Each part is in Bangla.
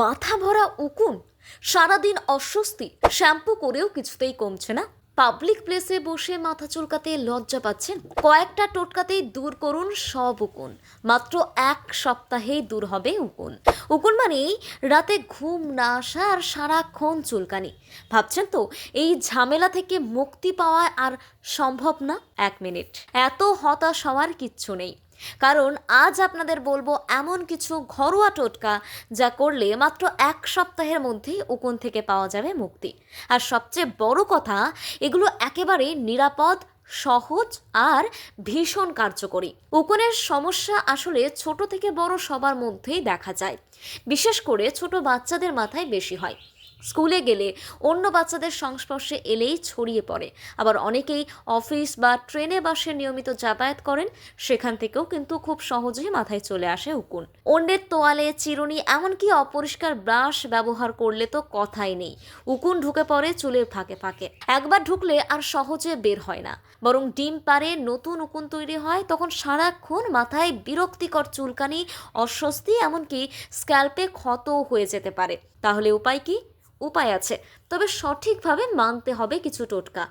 মাথা ভরা উকুন। সারাদিন অস্বস্তি, শ্যাম্পু করেও কিছুতেই কমছে না। পাবলিক প্লেসে বসে মাথা চুলকাতে লজ্জা পাচ্ছেন। কয়েকটা টোটকাতেই দূর করুন সব উকুন। মাত্র এক সপ্তাহেই দূর হবে উকুন। উকুন মানেই রাতে ঘুম না আসা আর সারাক্ষণ চুলকানি। ভাবছেন তো, এই ঝামেলা থেকে মুক্তি পাওয়া আর সম্ভব না? এক মিনিট। এত হতাশ হওয়ার কিচ্ছু নেই। কারণ আজ আপনাদের বলব এমন কিছু ঘরোয়া টোটকা যা করলে মাত্র এক সপ্তাহের মধ্যেই উকুন থেকে পাওয়া যাবে মুক্তি। আর সবচেয়ে বড় কথা, এগুলো একেবারে নিরাপদ, সহজ আর ভীষণ কার্যকরী। উকুনের সমস্যা আসলে ছোট থেকে বড় সবার মধ্যেই দেখা যায়। বিশেষ করে ছোট বাচ্চাদের মাথায় বেশি হয়। স্কুলে গেলে অন্য বাচ্চাদের সংস্পর্শে এলেই ছড়িয়ে পড়ে। আবার অনেকেই অফিস বা ট্রেনে বাসে নিয়মিত যাতায়াত করেন, সেখান থেকেও কিন্তু খুব সহজেই মাথায় চলে আসে উকুন। অন্যের তোয়ালে চিরুনি এমনকি অপরিষ্কার ব্রাশ ব্যবহার করলে তো কথাই নেই। উকুন ঢুকে পড়ে চুলের ফাঁকে ফাঁকে। একবার ঢুকলে আর সহজে বের হয় না। বরং ডিম পারে নতুন উকুন তৈরি হয়, তখন সারাক্ষণ মাথায় বিরক্তিকর চুলকানি, অস্বস্তি, এমনকি স্ক্যাল্পে ক্ষত হয়ে যেতে পারে। তাহলে উপায় কি? উপায় আছে, তবে সঠিকভাবে মানতে হবে কিছু টোটকা।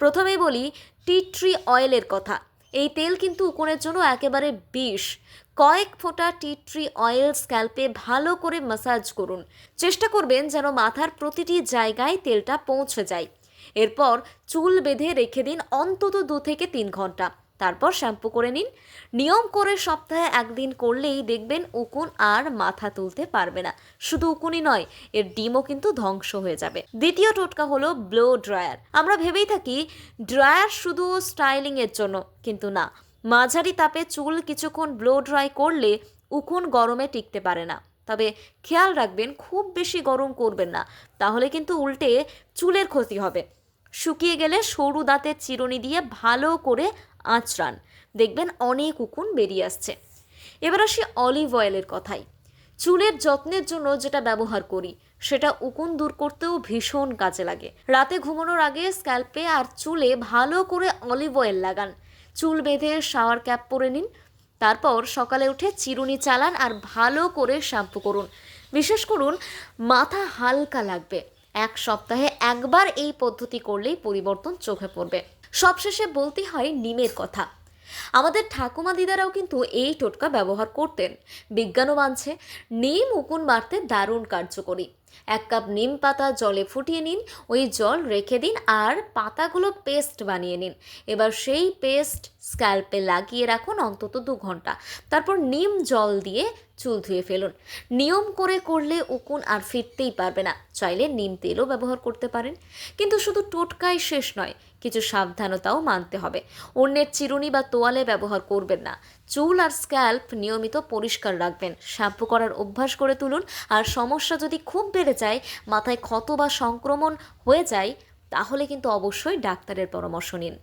প্রথমেই বলি, টি ট্রি অয়েলের কথা। এই তেল কিন্তু উকুনের জন্য একেবারে বিষ। কয়েক ফোঁটা টি ট্রি অয়েল স্ক্যাল্পে ভালো করে মাসাজ করুন। চেষ্টা করবেন যেন মাথার প্রতিটি জায়গায় তেলটা পৌঁছে যায়। এরপর চুল বেঁধে রেখে দিন অন্তত দু থেকে তিন ঘণ্টা। তারপর শ্যাম্পু করে নিন। নিয়ম করে সপ্তাহে একদিন করলেই দেখবেন উকুন আর মাথা তুলতে পারবে না। শুধু উকুনই নয়, এর ডিমও কিন্তু ধ্বংস হয়ে যাবে। দ্বিতীয় টোটকা হলো ব্লো ড্রায়ার। আমরা ভেবেই থাকি, ড্রায়ার শুধু স্টাইলিং এর জন্য, কিন্তু না। মাঝারি তাপে চুল কিছুক্ষণ ব্লো ড্রাই করলে উকুন গরমে টিকতে পারে না। তবে খেয়াল রাখবেন, খুব বেশি গরম করবেন না, তাহলে কিন্তু উল্টে চুলের ক্ষতি হবে। শুকিয়ে গেলে সরু দাঁতের চিরুনি দিয়ে ভালো করে আঁচড়ান। দেখবেন অনেক উকুন বেরিয়ে আসছে। এবার আসি অলিভ অয়েলের কথাই চুলের যত্নের জন্য যেটা ব্যবহার করি, সেটা উকুন দূর করতেও ভীষণ কাজে লাগে। রাতে ঘুমানোর আগে স্ক্যাল্পে আর চুলে ভালো করে অলিভ অয়েল লাগান। চুল বেঁধে শাওয়ার ক্যাপ পরে নিন। তারপর সকালে উঠে চিরুনি চালান আর ভালো করে শ্যাম্পু করুন। বিশেষ করুন, মাথা হালকা লাগবে। এক সপ্তাহে একবার এই পদ্ধতি করলেই পরিবর্তন চোখে পড়বে। সবশেষে বলতে হয় নিমের কথা। আমাদের ঠাকুমা দিদারাও কিন্তু এই টোটকা ব্যবহার করতেন। বিজ্ঞানও মানছে নিম উকুন মারতে দারুণ কার্যকরী। এক কাপ নিম পাতা জলে ফুটিয়ে নিন, ওই জল রেখে দিন আর পাতাগুলো পেস্ট বানিয়ে নিন। এবার সেই পেস্ট স্ক্যাল্পে লাগিয়ে রাখুন অন্তত দু ঘণ্টা। তারপর নিম জল দিয়ে চুল ধুয়ে ফেলুন। নিয়ম করে করলে উকুন আর ফিরতেই পারবে না। চাইলে নিম তেলও ব্যবহার করতে পারেন। কিন্তু শুধু টোটকাই শেষ নয়, কিছু সাবধানতাও মানতে হবে। অন্যের চিরুনি বা তোয়ালে ব্যবহার করবেন না। চুল আর স্ক্যাল্প নিয়মিত পরিষ্কার রাখবেন। শ্যাম্পু করার অভ্যাস করে তুলুন। আর সমস্যা যদি খুব বেড়ে যায় মাথায় ক্ষত বা সংক্রমণ হয়ে যায় তাহলে কিন্তু অবশ্যই ডাক্তারের পরামর্শ নিন।